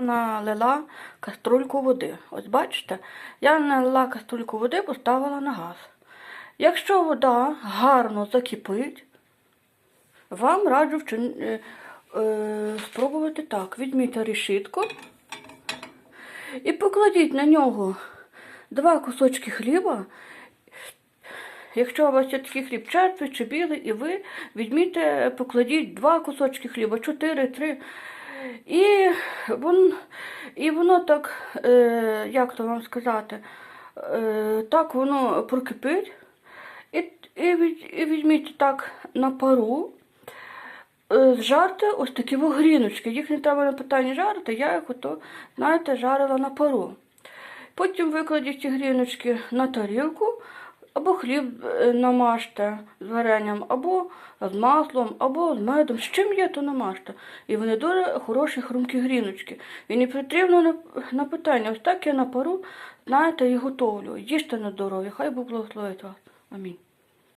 налила каструльку води. Ось бачите, я налила каструльку води, поставила на газ. Якщо вода гарно закипить, вам раджу вчин... е, е, спробувати так. Візьміть решітку і покладіть на нього два кусочки хліба. Якщо у вас є такий хліб черствий чи білий, і ви візьміть, е, покладіть два кусочки хліба, чотири, три. І, вон, і воно так, е, як то вам сказати, е, так воно прокипить. І, і, візь- і візьміть так на пару, е, зжарте ось такі вогріночки. Їх не треба на питанні жарити, я їх ото, знаєте, жарила на пару. Потім викладіть ці гріночки на тарілку, або хліб е, намажте з варенням, або з маслом, або з медом. З чим є, то намажте. І вони дуже хороші хрумкі гріночки. І не потрібно на, на питання. Ось так я на пару, знаєте, і готовлю. Їжте на здоров'я. Хай Бог благословить вас. Амінь.